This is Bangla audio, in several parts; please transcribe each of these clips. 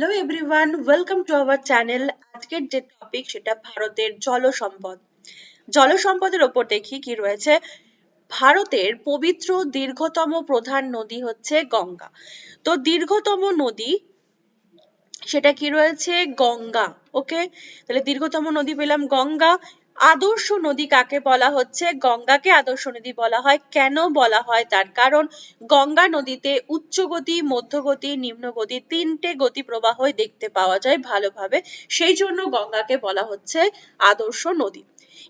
Hello everyone welcome to our channel আজকের যে টপিক সেটা ভারতের জল সম্পদ জল সম্পদের ওপর দেখি কি রয়েছে। ভারতের পবিত্র দীর্ঘতম প্রধান নদী হচ্ছে গঙ্গা। তো দীর্ঘতম নদী সেটা কি রয়েছে? গঙ্গা ওকে তাহলে দীর্ঘতম নদী পেলাম গঙ্গা। আদর্শ নদী কাকে বলা হচ্ছে? গঙ্গাকে আদর্শ নদী বলা হয়। কেন বলা হয় তার কারণ? গঙ্গা নদীতে উচ্চ গতি মধ্যগতি, নিম্নগতি তিনটে গতি প্রবাহ দেখতে পাওয়া যায় ভালোভাবে। সেই জন্য গঙ্গাকে বলা হচ্ছে আদর্শ নদী।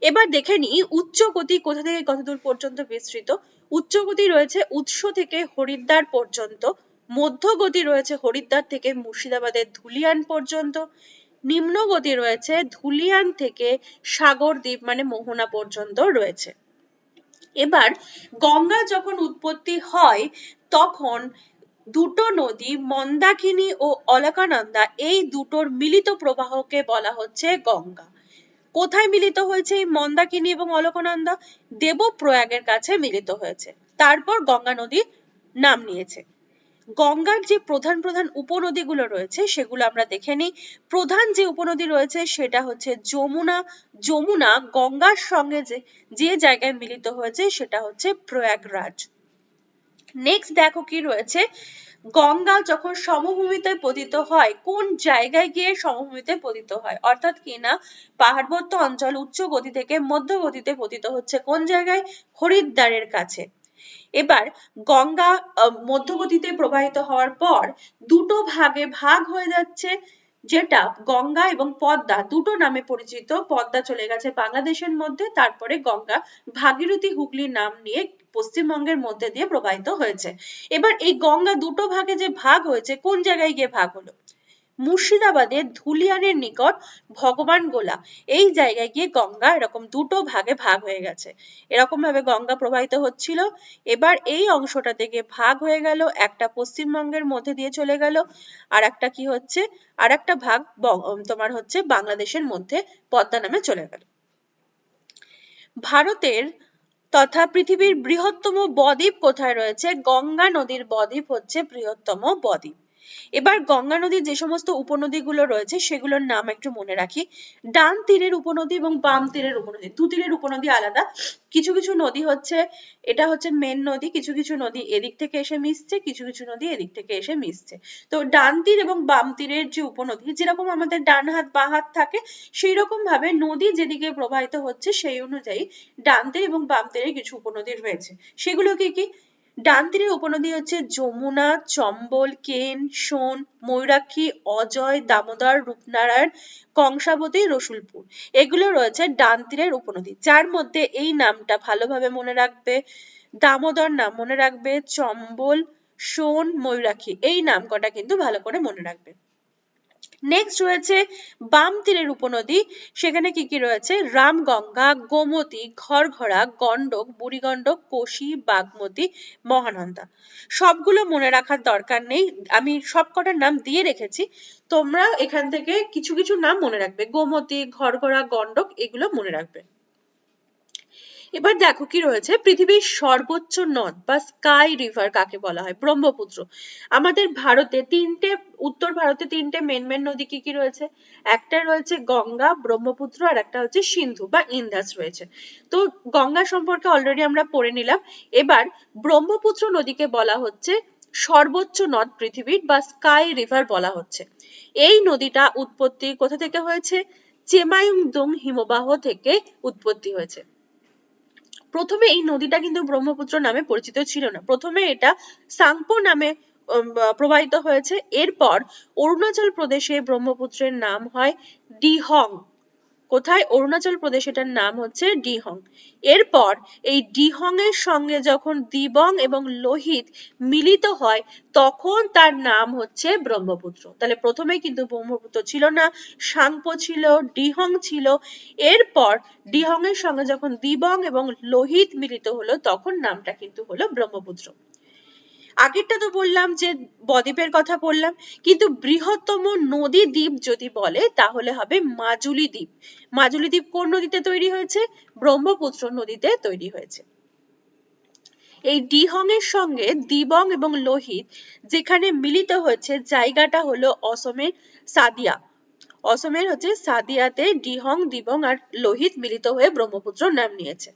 এবার দেখে নিই উচ্চ গতি কোথা থেকে কত দূর পর্যন্ত বিস্তৃত? উচ্চ গতি রয়েছে উৎস থেকে হরিদ্বার পর্যন্ত। মধ্য গতি রয়েছে হরিদ্বার থেকে মুর্শিদাবাদের ধুলিয়ান পর্যন্ত। নিম্ন গতি রয়েছে, ধুলিয়ান থেকে সাগরদ্বীপ মানে মোহনা পর্যন্ত রয়েছে। এবার গঙ্গা যখন উৎপত্তি হয়, তখন দুটো নদী, মন্দাকিনী ও অলকানন্দা, এই দুটোর মিলিত প্রবাহকে বলা হচ্ছে গঙ্গা। কোথায় মিলিত হয়েছে এই মন্দাকিনী এবং অলকানন্দা? দেবপ্রয়াগের কাছে মিলিত হয়েছে। তারপর গঙ্গা নদী নাম নিয়েছে। গঙ্গার যে প্রধান প্রধান উপনদীগুলো রয়েছে সেগুলো আমরা দেখে নিই। প্রধান যে উপনদী রয়েছে সেটা হচ্ছে যমুনা। যমুনা গঙ্গার সঙ্গে যে যে জায়গায় মিলিত হয়েছে সেটা হচ্ছে প্রয়াগরাজ। নেক্সট দেখো কি রয়েছে? গঙ্গা যখন সমভূমিতে পতিত হয়, কোন জায়গায় গিয়ে সমভূমিতে পতিত হয়? অর্থাৎ কি না? পাহাড়বর্ত অঞ্চল উচ্চ গতি থেকে মধ্য গতিতে পতিত হচ্ছে কোন জায়গায়? হরিদ্বারের কাছে। এবার গঙ্গা মধ্যগতিতে প্রবাহিত হওয়ার পর দুটো ভাগে ভাগ হয়ে যাচ্ছে, যেটা গঙ্গা এবং পদ্মা দুটো নামে পরিচিত। পদ্মা চলে গেছে বাংলাদেশের মধ্যে, তারপরে গঙ্গা ভাগীরথী হুগলি নাম নিয়ে পশ্চিমবঙ্গের মধ্যে দিয়ে প্রবাহিত হয়েছে। এবার এই গঙ্গা দুটো ভাগে যে ভাগ হয়েছে, কোন জায়গায় গিয়ে ভাগ হলো? মুর্শিদাবাদের ধুলিয়ানের নিকট ভগবান গোলা। এই জায়গায় গিয়ে গঙ্গা এরকম দুটো ভাগে ভাগ হয়ে গেছে। এরকম ভাবে গঙ্গা প্রবাহিত হচ্ছিল। এবার এই অংশটা থেকে ভাগ হয়ে গেল, একটা পশ্চিমবঙ্গের মধ্যে দিয়ে চলে গেল, আর একটা কি হচ্ছে? আর একটা ভাগ তোমার হচ্ছে বাংলাদেশের মধ্যে পদ্মা নামে চলে গেল। ভারতের তথা পৃথিবীর বৃহত্তম বদ্বীপ কোথায় রয়েছে? গঙ্গা নদীর বদ্বীপ হচ্ছে বৃহত্তম বদ্বীপ। এবার গঙ্গা নদীর যে সমস্ত উপনদীগুলো রয়েছে, সেগুলোর নাম একটু মনে রাখি। ডান তীরের উপনদী এবং বাম তীরের উপনদী, দু তীরের উপনদী আলাদা। কিছু কিছু নদী হচ্ছে, এটা হচ্ছে মেন নদী, কিছু কিছু নদী এদিক থেকে এসে মিশছে, কিছু কিছু নদী এদিক থেকে এসে মিশছে। তো ডান তীর এবং বাম তীরের যে উপনদী, যেরকম আমাদের ডান হাত, বা হাত থাকে সেই রকম ভাবে নদী যেদিকে প্রবাহিত হচ্ছে, সেই অনুযায়ী ডান তীর এবং বাম তীরে কিছু উপনদী রয়েছে। সেগুলো কি কি? ডান তীরের উপনদী হচ্ছে যমুনা, চম্বল, কেন, সোন, ময়ূরাক্ষী, অজয়, দামোদর, রূপনারায়ণ, কংসাবতী, রসুলপুর। এগুলো রয়েছে ডান তীরের উপনদী। যার মধ্যে এই নামটা ভালোভাবে মনে রাখবে। দামোদর নাম মনে রাখবে, চম্বল, সোন, ময়ূরাক্ষী। এই নাম কটা কিন্তু ভালো করে মনে রাখবে। নেক্সট রয়েছে বাম তীরের উপনদী। সেখানে কি কি রয়েছে? রামগঙ্গা, গোমতী, ঘরঘরা গন্ডক বুড়িগণ্ডক, কোশি, বাগমতী, মহানন্দা। সবগুলো মনে রাখার দরকার নেই। আমি সবকটার নাম দিয়ে রেখেছি। তোমরা এখান থেকে কিছু কিছু নাম মনে রাখবে। গোমতী, ঘরঘরা গন্ডক এগুলো মনে রাখবে। এবার দেখো কি রয়েছে, পৃথিবীর সর্বোচ্চ নদ বা স্কাই রিভার কাকে বলা হয়, ব্রহ্মপুত্র। আমাদের ভারতে তিনটে, উত্তর ভারতে তিনটে মেন মেন নদী কি কি রয়েছে? একটা রয়েছে গঙ্গা, ব্রহ্মপুত্র, আর একটা হচ্ছে সিন্ধু বা ইন্দাস রয়েছে। তো গঙ্গা সম্পর্কে অলরেডি আমরা পড়ে নিলাম। এবার ব্রহ্মপুত্র নদীকে বলা হচ্ছে সর্বোচ্চ নদ পৃথিবীর বা স্কাই রিভার বলা হচ্ছে। এই নদীটা উৎপত্তি কোথা থেকে হয়েছে? চেমায়ুংদুং হিমবাহ থেকে উৎপত্তি হয়েছে। প্রথমে এই নদীটা কিন্তু ব্রহ্মপুত্র নামে পরিচিত ছিল না। প্রথমে এটা সাংপো নামে প্রবাহিত হয়েছে। এরপর অরুণাচল প্রদেশে ব্রহ্মপুত্রের নাম হয় ডিহং। কোথায়? অরুণাচল প্রদেশ এটার নাম হচ্ছে ডিহং। এরপর এই ডিহং এর সঙ্গে যখন দিবং এবং লোহিত মিলিত হয়, তখন তার নাম হচ্ছে ব্রহ্মপুত্র। তাহলে প্রথমে কিন্তু ব্রহ্মপুত্র ছিল না, সাংপো ছিল, ডিহং ছিল। এরপর ডিহং এর সঙ্গে যখন দিবং এবং লোহিত মিলিত হলো, তখন নামটা কিন্তু হলো ব্রহ্মপুত্র। আগেরটা তো বললাম যে বদ্বীপের কথা বললাম, কিন্তু বৃহত্তম নদী দ্বীপ যদি বলে, তাহলে হবে মাজুলি দ্বীপ। মাজুলি দ্বীপ কোন নদীতে তৈরি হয়েছে? ব্রহ্মপুত্র নদীতে তৈরি হয়েছে। এই ডিহং এর সঙ্গে দিবং এবং লোহিত, যেখানে মিলিত হয়েছে, জায়গাটা হলো অসমের সাদিয়া। অসমের হচ্ছে সাদিয়াতে ডিহং, দিবং আর লোহিত মিলিত হয়ে ব্রহ্মপুত্র নাম নিয়েছে।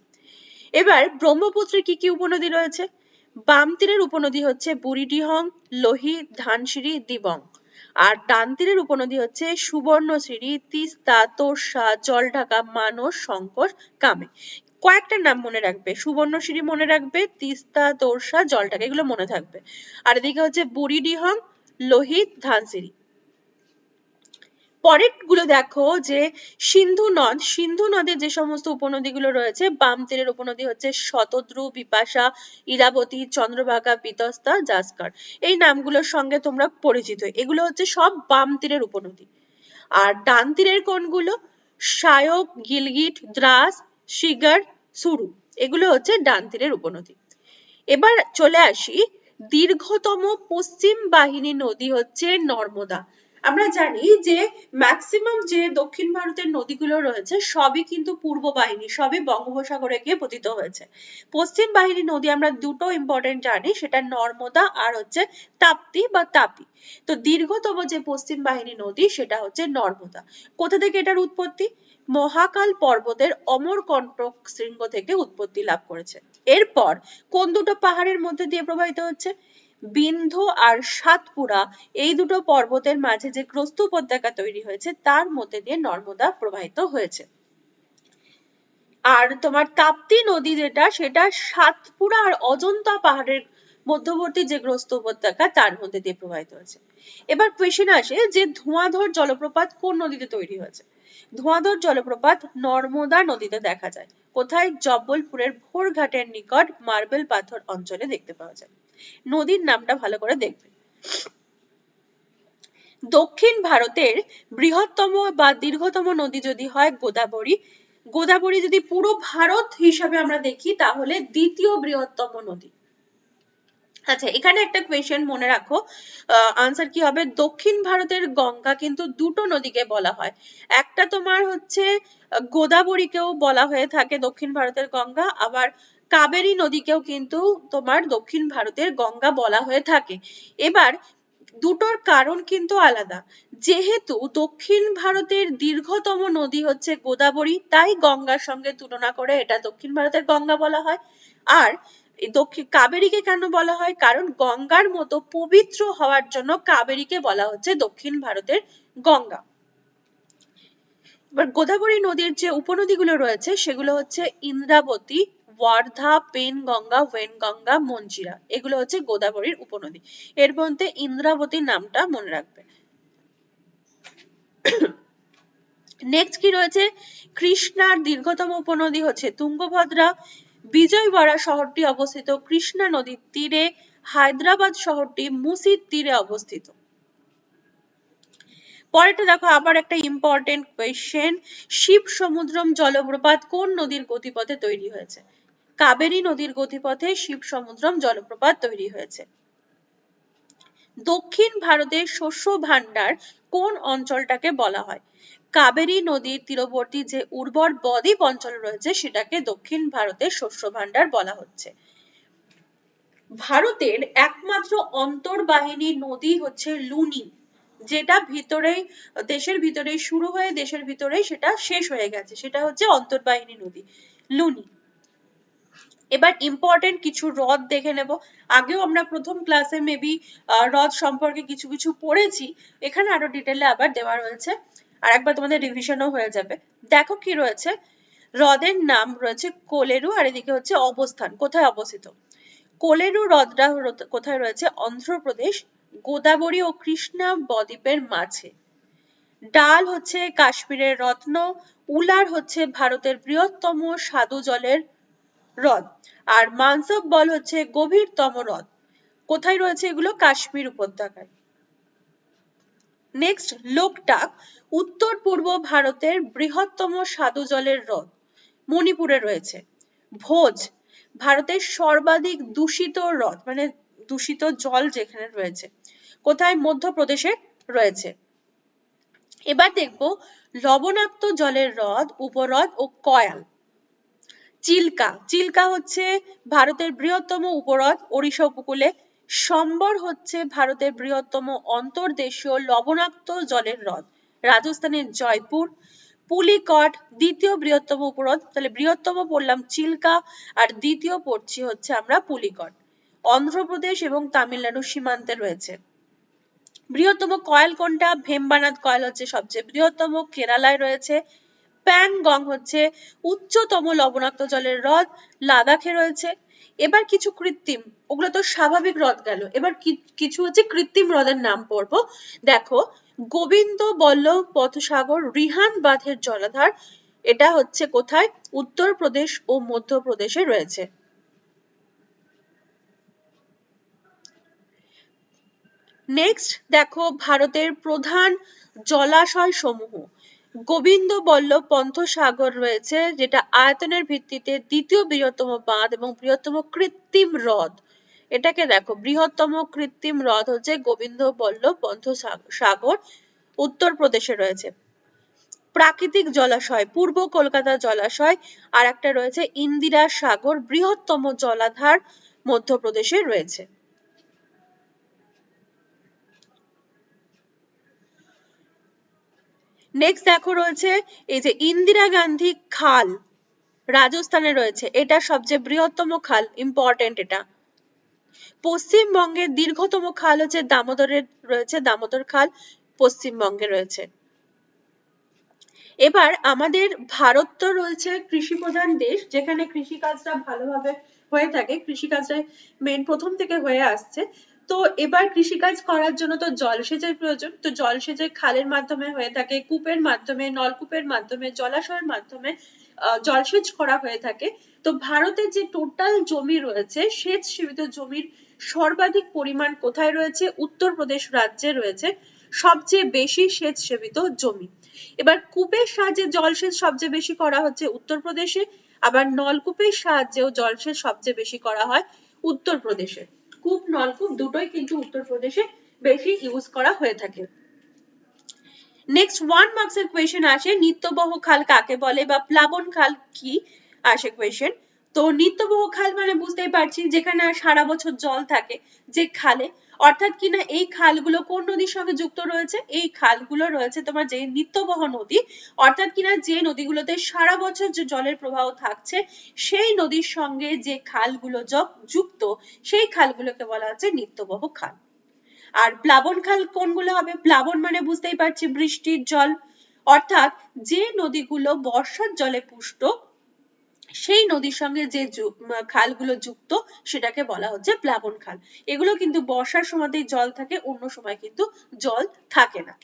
এবার ব্রহ্মপুত্রের কি কি উপনদী রয়েছে? বাম তীরের উপনদী হচ্ছে বুড়িডিহং, লোহি, ধানসিঁড়ি, দিবং। আর ডান তীরের উপনদী হচ্ছে সুবর্ণশ্রী তিস্তা তোর্ষা জলঢাকা, মানস, শঙ্কর, কামে। কয়েকটার নাম মনে রাখবে। সুবর্ণশ্রী মনে রাখবে, তিস্তা, তোরসা, জলঢাকা, এগুলো মনে থাকবে। আর এদিকে হচ্ছে বুড়িডিহং লোহিত ধানসিঁড়ি। পরেরগুলো দেখো যে সিন্ধু নদ, সিন্ধু নদের যে সমস্ত উপনদীগুলো রয়েছে, বাম তীরের উপনদী হচ্ছে শতদ্রু, বিপাশা, ইরাবতী, চন্দ্রভাগা বিতস্তা জাসকার। এই নামগুলোর সঙ্গে তোমরা পরিচিত। এগুলো হচ্ছে সব বাম তীরের উপনদী। আর ডান তীরের কোনগুলো সায়ক, গিলগিট, দ্রাস, শিগার, সুরু। এগুলো হচ্ছে ডান তীরের উপনদী। এবার চলে আসি। দীর্ঘতম পশ্চিম বাহিনী নদী হচ্ছে নর্মদা। আমরা জানি যে ম্যাক্সিমাম যে দক্ষিণ ভারতের নদীগুলো রয়েছে, সবই কিন্তু পূর্ব বাহিনী, সবই বঙ্গোপসাগরে গিয়ে পতিত হয়েছে। পশ্চিম বাহিনী নদী আমরা দুটো ইম্পর্টেন্ট জানি, সেটা নর্মদা আর হচ্ছে তাপ্তি বা তাপি। তো দীর্ঘতম যে পশ্চিম বাহিনী নদী, সেটা হচ্ছে নর্মদা। কোথা থেকে এটার উৎপত্তি? মহাকাল পর্বতের অমর অমরকণ্টক শৃঙ্গ থেকে উৎপত্তি লাভ করেছে। এরপর কোন দুটো পাহাড়ের মধ্যে দিয়ে প্রবাহিত হচ্ছে? বিন্ধ্য আর সাতপুরা এই দুটো পর্বতের মাঝে যে গ্রস্ত উপত্যকা তৈরি হয়েছে, তার মধ্যে দিয়ে নর্মদা প্রবাহিত হয়েছে। আর তোমার তাপ্তি নদী যেটা, সেটা সাতপুরা আর অজন্তা পাহাড়ের মধ্যবর্তী যে গ্রস্ত উপত্যকা, তার মধ্যে দিয়ে প্রবাহিত হয়েছে। এবার কোয়েশ্চেন আসে যে ধোঁয়াধর জলপ্রপাত কোন নদীতে তৈরি হয়েছে? ধোঁয়াধর জলপ্রপাত নর্মদা নদীতে দেখা যায়। কোথায়? জব্বলপুরের ভোরঘাটের নিকট মার্বেল পাথর অঞ্চলে দেখতে পাওয়া যায়। নদীর নামটা ভালো করে দেখবে দক্ষিণ ভারতের বৃহত্তম বা দীর্ঘতম নদী যদি হয় গোদাবরী গোদাবরী যদি পুরো ভারত হিসাবে আমরা দেখি, তাহলে দ্বিতীয় বৃহত্তম নদী। আচ্ছা এখানে একটা কোয়েশ্চেন মনে রাখো। আনসার কি হবে? দক্ষিণ ভারতের গঙ্গা কিন্তু দুটো নদীকে বলা হয়। একটা তোমার হচ্ছে, গোদাবরীকেও বলা হয়ে থাকে দক্ষিণ ভারতের গঙ্গা, আবার কাবেরী নদীকেও কিন্তু তোমার দক্ষিণ ভারতের গঙ্গা বলা হয়ে থাকে। এবার দুটোর কারণ কিন্তু আলাদা। যেহেতু দক্ষিণ ভারতের দীর্ঘতম নদী হচ্ছে গোদাবরী, তাই গঙ্গার সঙ্গে তুলনা করে এটা দক্ষিণ ভারতের গঙ্গা বলা হয়। আর দক্ষিণ কাবেরীকে কেন বলা হয়? কারণ গঙ্গার মতো পবিত্র হওয়ার জন্য কাবেরীকে বলা হচ্ছে দক্ষিণ ভারতের গঙ্গা। এবার গোদাবরী নদীর যে উপনদীগুলো রয়েছে, সেগুলো হচ্ছে ইন্দ্রাবতী ওয়ার্ধা, পেনগঙ্গা, ওয়েনগঙ্গা, মঞ্জিরা। এগুলো হচ্ছে গোদাবরীর উপনদী। এর মধ্যে ইন্দ্রাবতী নামটা মনে রাখবে। নেক্সট কি রয়েছে? কৃষ্ণার দীর্ঘতম উপনদী হচ্ছে তুঙ্গভদ্রা। বিজয়ওয়াড়া শহরটি অবস্থিত। কৃষ্ণা নদীর তীরে, হায়দ্রাবাদ শহরটি মুসির তীরে অবস্থিত। পরেরটা দেখো, আবার একটা ইম্পর্টেন্ট কোয়েশ্চেন শিব সমুদ্রম জলপ্রপাত কোন নদীর গতিপথে তৈরি হয়েছে? কাবেরী নদীর গতিপথে শিব সমুদ্রম জলপ্রপাত তৈরি হয়েছে। দক্ষিণ ভারতের শস্য ভান্ডার কোন অঞ্চলটাকে বলা হয়? কাবেরী নদীর তীরবর্তী যে উর্বর বদ্বীপ অঞ্চল রয়েছে, সেটাকে দক্ষিণ ভারতের শস্য ভান্ডার বলা হচ্ছে। ভারতের একমাত্র অন্তর্বাহিনী নদী হচ্ছে লুনি, যেটা ভিতরেই, দেশের ভিতরে শুরু হয়ে দেশের ভিতরেই সেটা শেষ হয়ে গেছে। সেটা হচ্ছে অন্তর্বাহিনী নদী, লুনি। এবার ইম্পর্টেন্ট কিছু হ্রদ দেখে নেব। আগেও আমরা প্রথম ক্লাসে মেবি হ্রদ সম্পর্কে কিছু কিছু পড়েছি। এখানে আরও ডিটেলে আবার দেওয়া রয়েছে। আর একবার তোমাদের রিভিশনও হয়ে যাবে। দেখো কি রয়েছে। হ্রদের নাম রয়েছে কোলেরু আর এদিকে হচ্ছে অবস্থান। কোথায় অবস্থিত? কোলেরু হ্রদটা কোথায় রয়েছে? অন্ধ্রপ্রদেশ, গোদাবরী ও কৃষ্ণা বদ্বীপের মাঝে। ডাল হচ্ছে কাশ্মীরের রত্ন, উলার হচ্ছে ভারতের বৃহত্তম স্বাদু জলের হ্রদ। আর মানসব বল হচ্ছে গভীরতম হ্রদ। কোথায় রয়েছে এগুলো? কাশ্মীর উপত্যকায়। নেক্সট লোকটাক উত্তর পূর্ব ভারতের বৃহত্তম স্বাদু জলের হ্রদ মণিপুরে রয়েছে। ভোজ, ভারতের সর্বাধিক দূষিত হ্রদ মানে দূষিত জল যেখানে রয়েছে, কোথায়? মধ্যপ্রদেশে রয়েছে। এবার দেখব লবণাক্ত জলের হ্রদ, উপহ্রদ ও কয়াল। চিল্কা। চিল্কা হচ্ছে ভারতের বৃহত্তম উপহ্রদ, ওড়িশা উপকূলে। সম্বর হচ্ছে ভারতের বৃহত্তম অন্তর্দেশীয় লবণাক্ত জলের হ্রদ। রাজস্থানের জয়পুর। পুলিকট দ্বিতীয় বৃহত্তম উপহ্রদ। তাহলে বৃহত্তম পড়লাম চিল্কা, আর দ্বিতীয় পড়ছি হচ্ছে আমরা পুলিকট। অন্ধ্রপ্রদেশ এবং তামিলনাড়ুর সীমান্তে রয়েছে। বৃহত্তম কয়েল কোনটা? ভেম্বানাদ কয়েল হচ্ছে সবচেয়ে বৃহত্তম, কেরালায় রয়েছে। প্যাংগং হচ্ছে উচ্চতম লবণাক্ত জলের হ্রদ, লাদাখে রয়েছে। এবার কিছু কৃত্রিম, ওগুলো তো স্বাভাবিক হ্রদ গেল। এবার কিছু হচ্ছে কৃত্রিম হ্রদের নাম পড়ব। দেখো, গোবিন্দ বল্লভ পথসাগর রিহান বাঁধের জলাধার, এটা হচ্ছে কোথায়? উত্তরপ্রদেশ ও মধ্যপ্রদেশে রয়েছে। নেক্সট দেখো ভারতের প্রধান জলাশয় সমূহ গোবিন্দ বল্লভ পন্থসাগর রয়েছে, যেটা আয়তনের ভিত্তিতে দ্বিতীয় বৃহত্তম বাঁধ এবং বৃহত্তম কৃত্রিম হ্রদ। এটাকে দেখো, বৃহত্তম কৃত্রিম হ্রদ হচ্ছে গোবিন্দ বল্লভ পন্থসাগর উত্তরপ্রদেশে রয়েছে। প্রাকৃতিক জলাশয়, পূর্ব কলকাতা জলাশয়, আর একটা রয়েছে ইন্দিরা সাগর, বৃহত্তম জলাধার মধ্যপ্রদেশে রয়েছে। নেক্সট দেখো রয়েছে এই যে ইন্দিরা গান্ধী খাল রাজস্থানে রয়েছে। এটা সবচেয়ে বৃহত্তম খাল ইম্পর্টেন্ট এটা। পশ্চিমবঙ্গের দীর্ঘতম খাল হচ্ছে দামোদরের, রয়েছে দামোদর খাল, পশ্চিমবঙ্গে রয়েছে। এবার আমাদের ভারত তো রয়েছে কৃষি প্রধান দেশ, যেখানে কৃষিকাজটা ভালোভাবে হয়ে থাকে। কৃষিকাজটা মেন প্রথম থেকে হয়ে আসছে। তো এবার কৃষিকাজ করার জন্য তো জলসেচের প্রয়োজন। তো জলসেচের খালের মাধ্যমে হয়ে থাকে, কূপের মাধ্যমে, নলকূপের মাধ্যমে, জলাশয়ের মাধ্যমে জলসেচ করা হয়ে থাকে। তো ভারতের যে টোটাল জমি রয়েছে, সেচ সীমিত জমির সর্বাধিক পরিমাণ কোথায় রয়েছে? উত্তরপ্রদেশ রাজ্যে রয়েছে সবচেয়ে বেশি সেচ সেবিত জমি। এবার কূপের সাহায্যে জলসেচ সবচেয়ে বেশি করা হচ্ছে উত্তরপ্রদেশে আবার নলকূপের সাহায্যেও জলসেচ সবচেয়ে বেশি করা হয় উত্তরপ্রদেশে কূপ, নলকূপ দুটোই কিন্তু উত্তরপ্রদেশে বেশি ইউজ করা হয়ে থাকে। নেক্সট ওয়ান মার্কস এর কোয়েশ্চেন আসে, নিত্যবহ খাল কাকে বলে বা প্লাবন খাল কি? আসে কোয়েশ্চেন তো নিত্যবহ খাল মানে বুঝতেই পারছি যেখানে সারা বছর জল থাকে, যে খালে। অর্থাৎ কিনা এই খালগুলো কোন নদীর সঙ্গে যুক্ত রয়েছে? এই খালগুলো রয়েছে তোমার যে নিত্যবহ নদী। অর্থাৎ কিনা যে নদীগুলোতে সারা বছর যে জলের প্রবাহ থাকছে, সেই নদীর সঙ্গে যে খালগুলো যুক্ত, সেই খালগুলোকে বলা হচ্ছে নিত্যবহ খাল। আর প্লাবন খাল কোনগুলো হবে? প্লাবন মানে বুঝতেই পারছি বৃষ্টির জল। অর্থাৎ যে নদীগুলো বর্ষার জলে পুষ্ট সেই নদীর সঙ্গে যে খালগুলো যুক্ত, সেটাকে বলা হচ্ছে প্লাবন খাল। এগুলো কিন্তু বর্ষার সময়তেই জল থাকে, অন্য সময় কিন্তু জল থাকে না।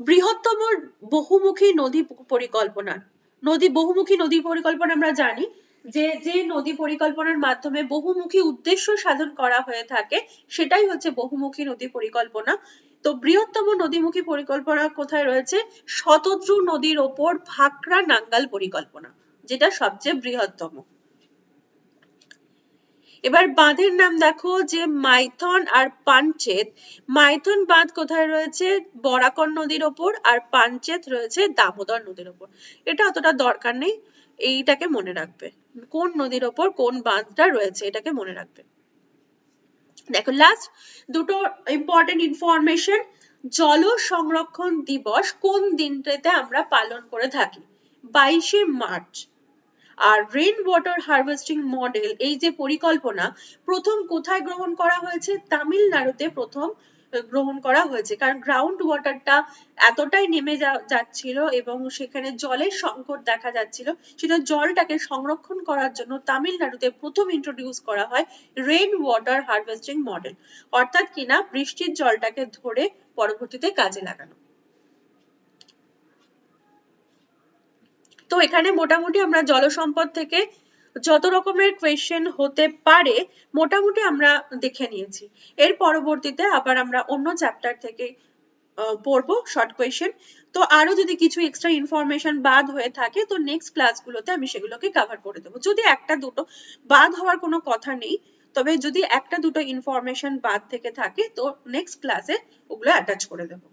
বৃহত্তম বহুমুখী নদী পরিকল্পনা। নদী, বহুমুখী নদী পরিকল্পনা আমরা জানি যে যে নদী পরিকল্পনার মাধ্যমে বহুমুখী উদ্দেশ্য সাধন করা হয়ে থাকে, সেটাই হচ্ছে বহুমুখী নদী পরিকল্পনা। তো বৃহত্তম নদীমুখী পরিকল্পনা কোথায় রয়েছে? শতদ্রু নদীর ওপর ভাকরা নাঙ্গাল পরিকল্পনা, যেটা সবচেয়ে বৃহত্তম। এবার বাঁধের নাম দেখো, যে মাইথন আর পাঞ্চেত মাইথন বাঁধ কোথায় রয়েছে? বরাকর নদীর ওপর আর পাঞ্চেত রয়েছে দামোদর নদীর ওপর। এটা অতটা দরকার নেই, এইটাকে মনে রাখবে। কোন নদীর ওপর কোন বাঁধটা রয়েছে, এটাকে মনে রাখবে। দেখো লাস্ট দুটো ইম্পর্টেন্ট ইনফরমেশন জল সংরক্ষণ দিবস কোন দিনটাতে আমরা পালন করে থাকি? বাইশে মার্চ। আর রেন ওয়াটার হারভেস্টিং মডেল এই যে পরিকল্পনা, প্রথম কোথায় গ্রহণ করা হয়েছে? তামিলনাড়ুতে প্রথম গ্রহণ করা হয়েছে। কারণ গ্রাউন্ড ওয়াটারটা এতটাই নেমে যাচ্ছিল এবং সেখানে জলের সংকট দেখা যাচ্ছিল, সেটা জলটাকে সংরক্ষণ করার জন্য তামিলনাড়ুতে প্রথম ইন্ট্রোডিউস করা হয় রেন ওয়াটার হারভেস্টিং মডেল অর্থাৎ কিনা বৃষ্টির জলটাকে ধরে পরবর্তীতে কাজে লাগানো। তো এখানে মোটামুটি আমরা জলসম্পদ থেকে যত রকমের কোয়েশ্চেন হতে পারে, মোটামুটি আমরা দেখে নিয়েছি। এর পরবর্তীতে আবার আমরা অন্য চ্যাপ্টার থেকে পড়ব শর্ট কোয়েশ্চেন তো আরও যদি কিছু এক্সট্রা ইনফরমেশন বাদ হয়ে থাকে, তো নেক্সট ক্লাসগুলোতে আমি সেগুলোকে কভার করে দেবো। যদি একটা দুটো বাদ হওয়ার কোনো কথা নেই, তবে যদি একটা দুটো ইনফরমেশন বাদ থেকে থাকে, তো নেক্সট ক্লাসে ওগুলো অ্যাটাচ করে দেবো।